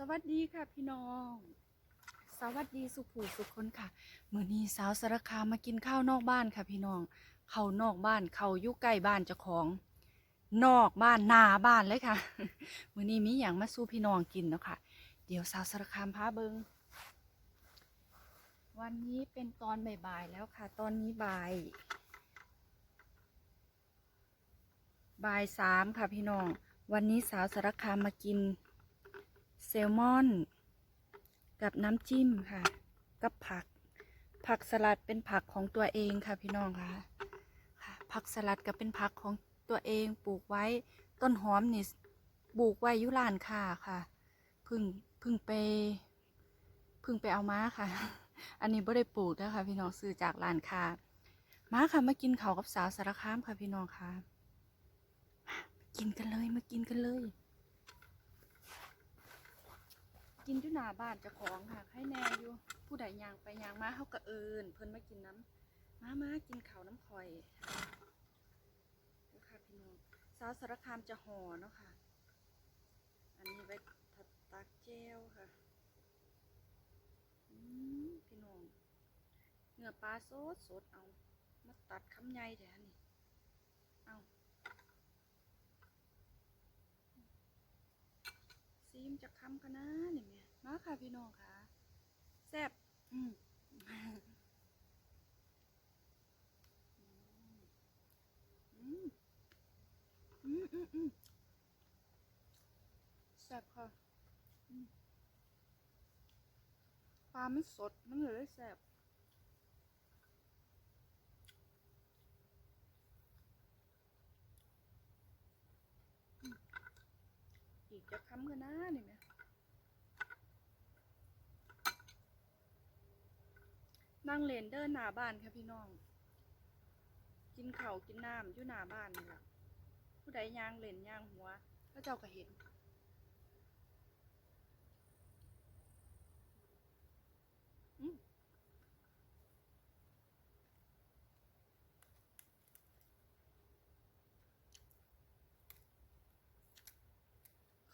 สวัสดีค่ะพี่น้อง สวัสดีสุขผู้สุขคนค่ะมือนี้สาวสารคามมากินข้าวนอกบ้านค่ะ พี่น้อง เข้านอกบ้านเข้าอยู่ใกล้บ้านเจ้าของ นอกบ้านหนาบ้านเลยค่ะมือนี้มีอย่างมาสู้พี่น้องกินเนาะค่ะ เดี๋ยวสาวสารคามพาเบิงวันนี้เป็นตอนบ่ายๆแล้วค่ะ ตอนนี้บ่ายบ่ายสามค่ะพี่น้อง วันนี้สาวสารคามมากิน แซลมอน กับน้ำจิ้มค่ะ กับผัก ผักสลัดเป็นผักของตัวเองค่ะพี่น้องค่ะค่ะ ผักสลัดก็เป็นผักของตัวเองปลูกไว้ต้นหอมนี่ปลูกไว้ยุลานค่ะค่ะพึ่งพึ่งไปพึ่งไปเอามาค่ะ อันนี้ไม่ได้ปลูกนะคะพี่น้องซื้อจากร้านค้ามาค่ะมากินเขากับสาวสารคามค่ะพี่น้องค่ะ กินกันเลยมากินกันเลย กินอยู่หน้าบ้านเจ้าของค่ะให้แน่อยู่ผู้ใดยางไปยางมาเขากระเอินเพิ่นมากินน้ำมามากินข้าวน้ำข่อยเดูค่ะพี่น้องสาวสารคามจะห่อเนาะค่ะ อันนี้ไว้ทัดตักแจวค่ะพี่น้องเนื้อปลาสดสดเอามาตัดคำใหญ่แถนี่เอาซีมจะคำกันนะนี่แม่ มาค่ะพี่น้องค่ะแซ่บแซ่บค่ะปลามันสดมันเลยได้แซ่บอีกจะคำกันนะนี่แม่ นั่งเลนเดินหน้าบ้านค่ะพี่น้อง กินเขากินน้ำอยู่หน้าบ้านนี่แหละผู้ใดย่างเลนย่างหัวก็เจ้าก็เห็น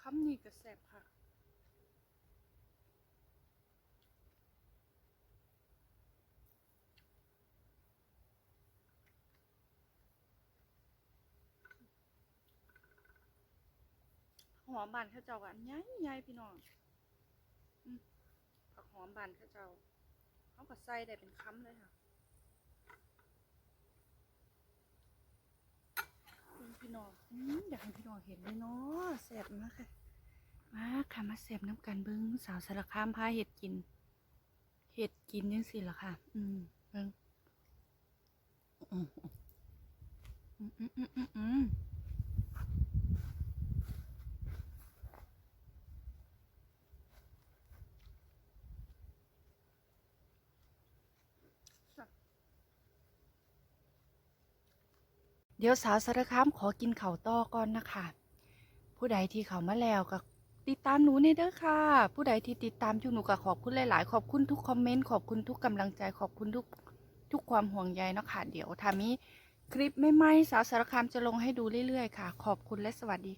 คำนี้ก็แซ่บค่ะ หอมบานข้าเจ้ากันใหญ่ใหญ่พี่น้องผักหอมบานข้าเจ้าเขาก็ใส่ได้เป็นค้ำเลยค่ะพี่น้องอืมอยากให้พี่น้องเห็นเลยเนาะแซ่บมากค่ะมาค่ะมาแซ่บน้ำกันเบิ้งสาวสารคามพาเห็ดกิน เห็ดกินยังสิล่ะค่ะ อืมเบิ้งอืมอืมอืมอืมอืมอืม เดี๋ยวสาวสารคามขอกินข่าต่อก่อนนะคะ ผู้ใดที่เขามาแล้วก็ติดตามหนูในเด้อค่ะ ผู้ใดที่ติดตามช่หนูก็ขอบคุณหลาย ๆ ขอบคุณทุกคอมเมนต์ขอบคุณทุกกำลังใจขอบคุณทุกทุกความห่วงใยเนาะค่ะเดี๋ยวทามีคลิปไม่ไหมๆสาวสารคามจะลงให้ดูเรื่อย ๆ ค่ะ ขอบคุณและสวัสดี